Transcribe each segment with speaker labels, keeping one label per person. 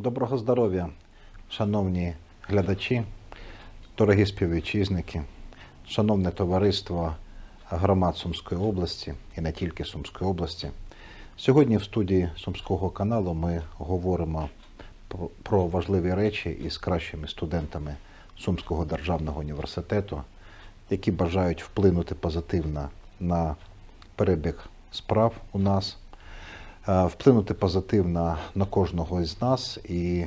Speaker 1: Доброго здоров'я, шановні глядачі, дорогі співвітчизники, шановне товариство громад Сумської області і не тільки Сумської області. Сьогодні в студії Сумського каналу ми говоримо про- важливі речі із кращими студентами Сумського державного університету, які бажають вплинути позитивно на перебіг справ у нас вплинути позитивно на кожного із нас і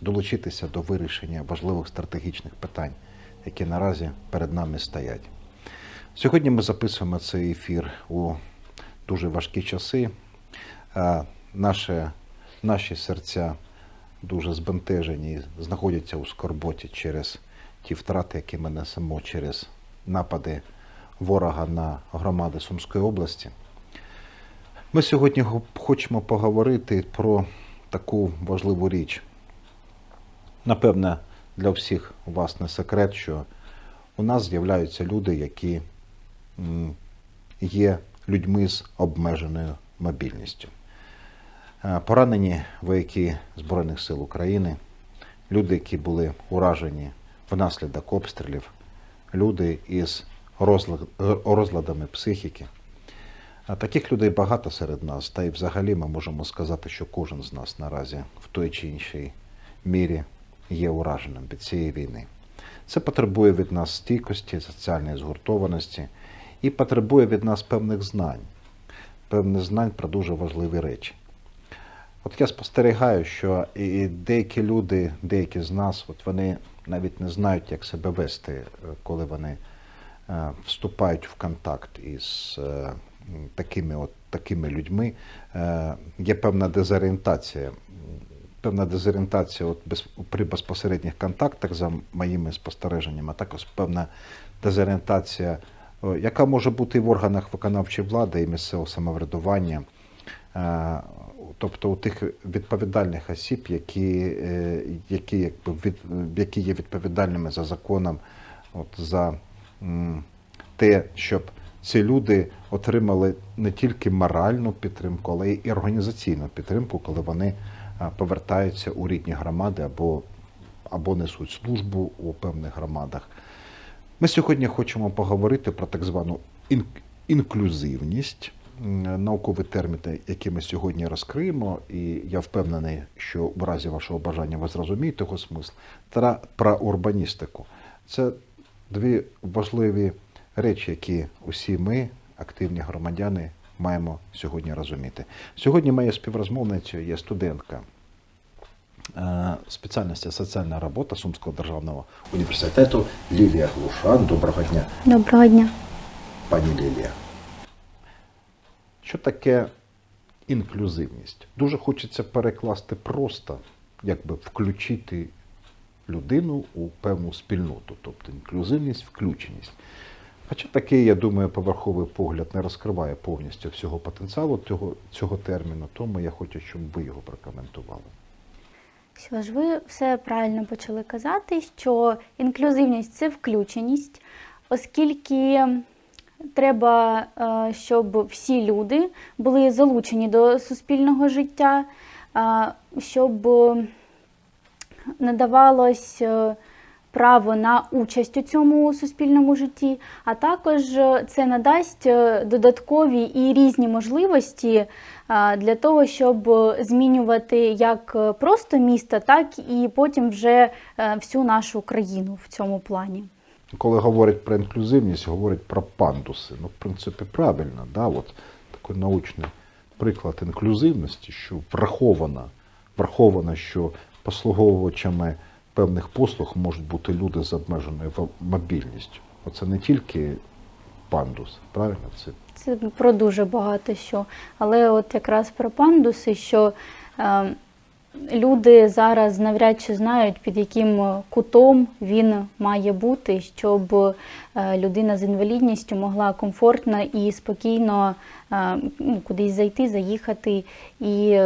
Speaker 1: долучитися до вирішення важливих стратегічних питань, які наразі перед нами стоять. Сьогодні ми записуємо цей ефір у дуже важкі часи. Е, Наші, наші серця дуже збентежені, знаходяться у скорботі через ті втрати, які ми несемо через напади ворога на громади Сумської області. Ми сьогодні хочемо поговорити про таку важливу річ. Напевне, для всіх вас не секрет, що у нас з'являються люди, які є людьми з обмеженою мобільністю. Е, Поранені вояки Збройних сил України, люди, які були уражені внаслідок обстрілів, люди із розладами психіки. А таких людей багато серед нас, та й взагалі ми можемо сказати, що кожен з нас наразі в той чи іншій мірі є ураженим від цієї війни. Це потребує від нас стійкості, соціальної згуртованості і потребує від нас певних знань, певних знань про дуже важливі речі. От я спостерігаю, що і деякі люди, деякі з нас, от вони навіть не знають, як себе вести, е, коли вони е, вступають в контакт із е, такими, от, такими людьми. Е, Є певна дезорієнтація. Певна дезорієнтація от без, при безпосередніх контактах за моїми спостереженнями, а також певна дезорієнтація, яка може бути і в органах виконавчої влади і місцевого самоврядування. Е, Тобто у тих відповідальних осіб, які, е, які, якби від, які є відповідальними за законом, от, за те, щоб ці люди отримали не тільки моральну підтримку, але й організаційну підтримку, коли вони повертаються у рідні громади або, або несуть службу у певних громадах. Ми сьогодні хочемо поговорити про так звану інклюзивність, м, науковий термін, який ми сьогодні розкриємо, і я впевнений, що в разі вашого бажання ви зрозумієте його смисл, та про урбаністику. Це дві важливі речі, які усі ми, активні громадяни, маємо сьогодні розуміти. Сьогодні моєю співрозмовницею є студентка е, спеціальності соціальна робота Сумського державного університету Лілія Глушан. Доброго дня,
Speaker 2: Доброго дня.
Speaker 1: пані Лілія. Що таке інклюзивність? Дуже хочеться перекласти просто, якби включити людину у певну спільноту, тобто інклюзивність, включеність. Хоча такий, я думаю, поверховий погляд не розкриває повністю всього потенціалу цього, цього терміну, тому я хочу, щоб ви його прокоментували.
Speaker 2: Що ж, ви все правильно почали казати, що інклюзивність це включеність, оскільки треба, е, щоб всі люди були залучені до суспільного життя, е, щоб надавалось е, право на участь у цьому суспільному житті, а також е, це надасть е, додаткові і різні можливості е, для того, щоб змінювати як просто місто, так і потім вже всю нашу країну в цьому плані.
Speaker 1: Коли говорять про інклюзивність, говорять про пандуси. Ну, в принципі, правильно, да? От такий научний приклад інклюзивності, що враховано, враховано, що послуговувачами певних послуг можуть бути люди з обмеженою мобільністю. Оце не тільки пандус, правильно? Це
Speaker 2: Це про дуже багато що. Але от якраз про пандуси, що е, люди зараз навряд чи знають, під яким кутом він має бути, щоб е, людина з інвалідністю могла комфортно і спокійно е, кудись зайти, заїхати і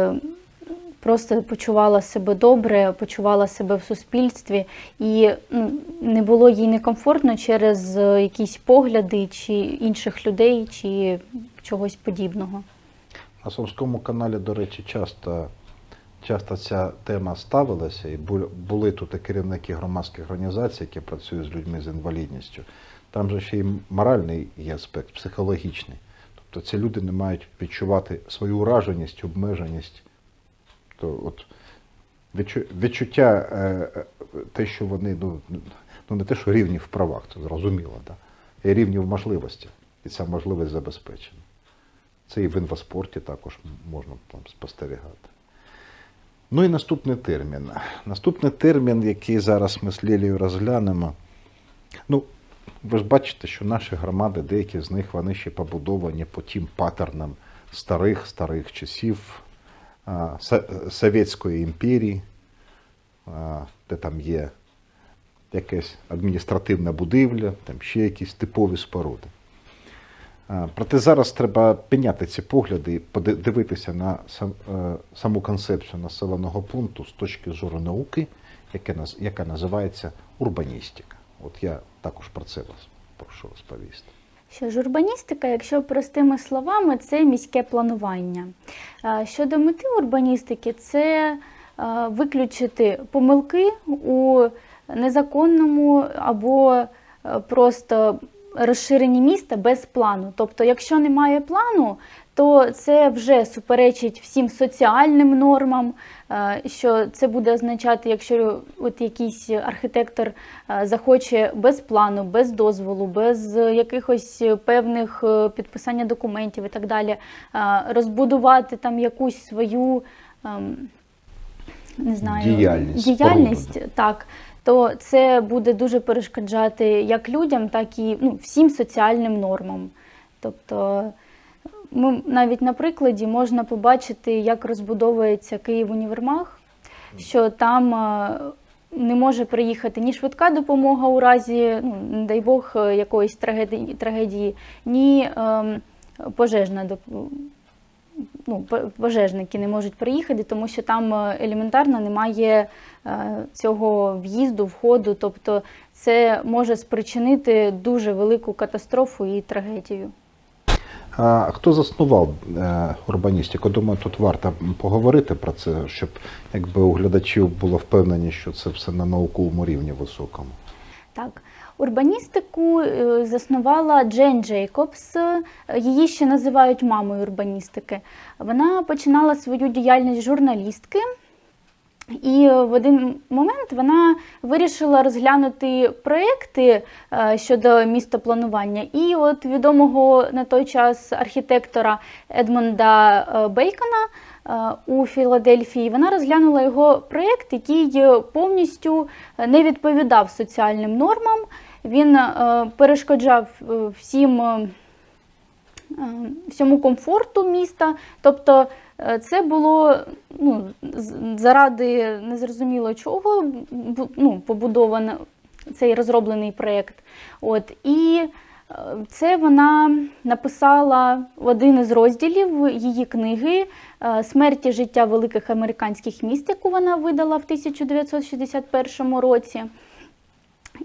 Speaker 2: просто почувала себе добре, почувала себе в суспільстві, і ну, не було їй некомфортно через е, якісь погляди чи інших людей, чи чогось подібного.
Speaker 1: на Сумському каналі, до речі, часто часто ця тема ставилася, і бу- були тут і керівники громадських організацій, які працюють з людьми з інвалідністю. Там же ще й моральний є аспект, психологічний. Тобто ці люди не мають відчувати свою ураженість, обмеженість. То от відчуття, е, е, те, що вони ну, ну не те, що рівні в правах, це зрозуміло, да? і рівні в можливостях. І ця можливість забезпечена. Це і в інваспорті також можна там спостерігати. Ну і наступний термін. Наступний термін, який зараз ми з Лілією розглянемо. Ну, ви ж бачите, що наші громади, деякі з них вони ще побудовані по тим паттернам старих старих часів Совєтської імперії, де там є якась адміністративна будівля, там ще якісь типові споруди. Проте зараз треба підняти ці погляди і подивитися на е, саму концепцію населеного пункту з точки зору науки, яка називається урбаністика. От я також про це вас прошу розповісти.
Speaker 2: Що ж, урбаністика, якщо простими словами, це міське планування. Щодо мети урбаністики, це виключити помилки у незаконному або просто розширенні міста без плану. Тобто, якщо немає плану, то це вже суперечить всім соціальним нормам, е, що це буде означати, якщо от якийсь архітектор е, захоче без плану, без дозволу, без е, якихось певних підписання документів і так далі, розбудувати там якусь свою ем, не знаю,
Speaker 1: Діяльність,
Speaker 2: діяльність так, то це буде дуже перешкоджати як людям, так і ну, всім соціальним нормам. Тобто ми навіть на прикладі можна побачити, як розбудовується Київ універмаг, що там е, не може приїхати ні швидка допомога у разі, ну, не дай Бог, е, якоїсь трагедії, трагедії ні ем, пожежна доп- ну, пожежники не можуть приїхати, тому що там е, елементарно немає е, цього в'їзду, входу. Тобто це може спричинити дуже велику катастрофу і трагедію.
Speaker 1: А хто заснував е, урбаністику? Думаю, тут варто поговорити про це, щоб якби у глядачів було впевнені, що це все на науковому рівні високому.
Speaker 2: Так, урбаністику е, заснувала Джейн Джейкобс. Е, Її ще називають мамою урбаністики. Вона починала свою діяльність журналістки. І в один момент вона вирішила розглянути проекти е, щодо містопланування. І от відомого на той час архітектора Едмонда Бейкона у Філадельфії вона розглянула його проєкт, який е, повністю не відповідав соціальним нормам. Він е, перешкоджав е, всім. е, е, всьому комфорту міста. Тобто е, це було ну, заради незрозуміло чого ну, побудовано цей розроблений проєкт. І е, це вона написала в один із розділів її книги е, Смерть і життя великих американських міст, яку вона видала в 1961 році.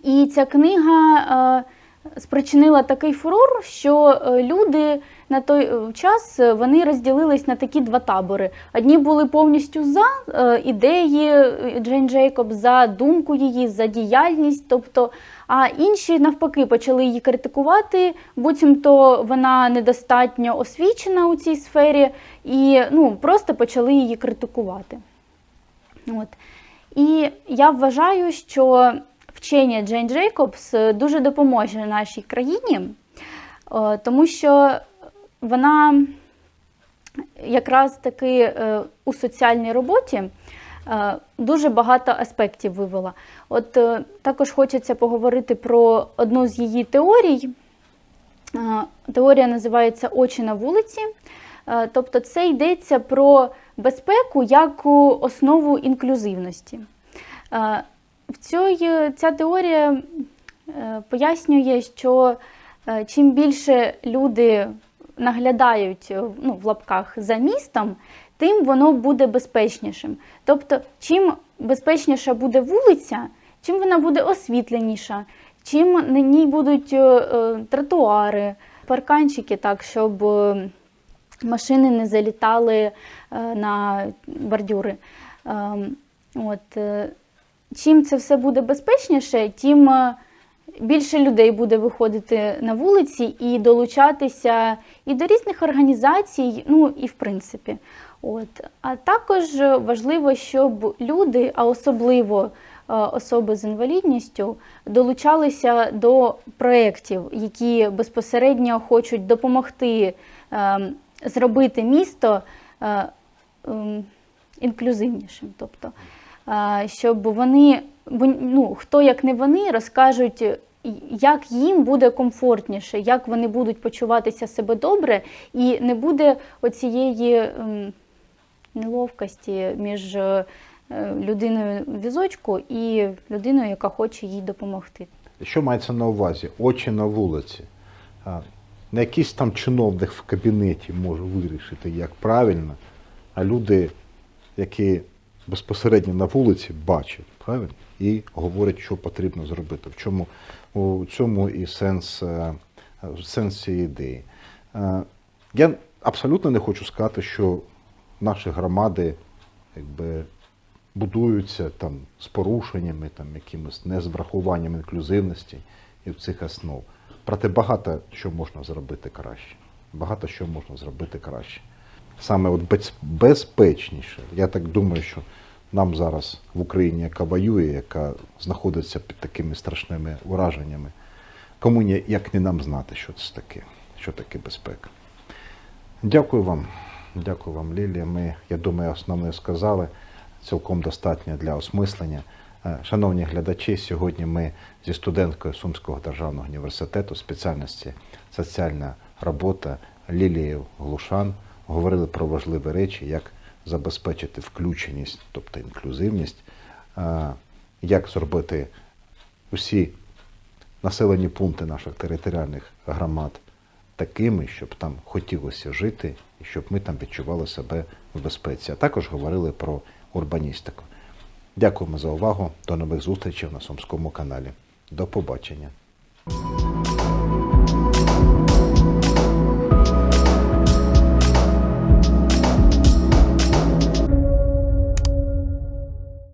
Speaker 2: І ця книга е, спричинила такий фурор, що е, люди на той е, час е, вони розділились на такі два табори. Одні були повністю за ідеї Джейн Джейкоб, за думку її, за діяльність, тобто, а інші навпаки почали її критикувати, буцімто вона недостатньо освічена у цій сфері, і ну, просто почали її критикувати. От. І я вважаю, що вчення Джейн Джейкобс е, дуже допоможе нашій країні, е, тому що вона якраз таки е, у соціальній роботі дуже багато аспектів вивела. От також хочеться поговорити про одну з її теорій. Теорія називається Очі на вулиці. Тобто це йдеться про безпеку як основу інклюзивності. Е, В цій, ця теорія е, пояснює, що е, чим більше люди наглядають е, ну, в лапках за містом, тим воно буде безпечнішим. Тобто, чим безпечніша буде вулиця, чим вона буде освітленіша, чим на ній будуть е, е, тротуари, парканчики, так, щоб е, машини не залітали е, на бордюри. Ем, От, е, чим це все буде безпечніше, тим е, більше людей буде виходити на вулиці і долучатися і до різних організацій, ну і в принципі. От. А також важливо, щоб люди, а особливо е, особи з інвалідністю, долучалися до проєктів, які безпосередньо хочуть допомогти ем, зробити місто е, ем, інклюзивнішим. Тобто, е, щоб вони, ну, хто як не вони, розкажуть, як їм буде комфортніше, як вони будуть почуватися себе добре, і не буде оцієї ем, неловкості між е, людиною в візочку і людиною, яка хоче їй допомогти.
Speaker 1: Що мається на увазі? Очі на вулиці. Не якийсь там чиновник в кабінеті може вирішити, як правильно, а люди, які безпосередньо на вулиці бачать, правильно? І говорять, що потрібно зробити. В чому у цьому і сенс, е, сенс цієї ідеї. Е, Я абсолютно не хочу сказати, що наші громади якби, будуються там з порушеннями, там якимось не з інклюзивності і в цих основ. Проте багато що можна зробити краще. Багато що можна зробити краще. Саме от безпечніше. Я так думаю, що нам зараз в Україні, яка воює, яка знаходиться під такими страшними ураженнями, кому ні- як не нам знати, що це таке, що таке безпека. Дякую вам. Дякую вам, Лілія. Ми, я думаю, основне сказали. Цілком достатньо для осмислення. Е, Шановні глядачі, сьогодні ми зі студенткою Сумського державного університету спеціальності соціальна робота Лілією Глушан говорили про важливі речі, як забезпечити включеність, тобто інклюзивність, як зробити усі населені пункти наших територіальних громад такими, щоб там хотілося жити, і щоб ми там відчували себе в безпеці. А також говорили про урбаністику. Дякуємо за увагу. До нових зустрічей на Сумському каналі. До побачення.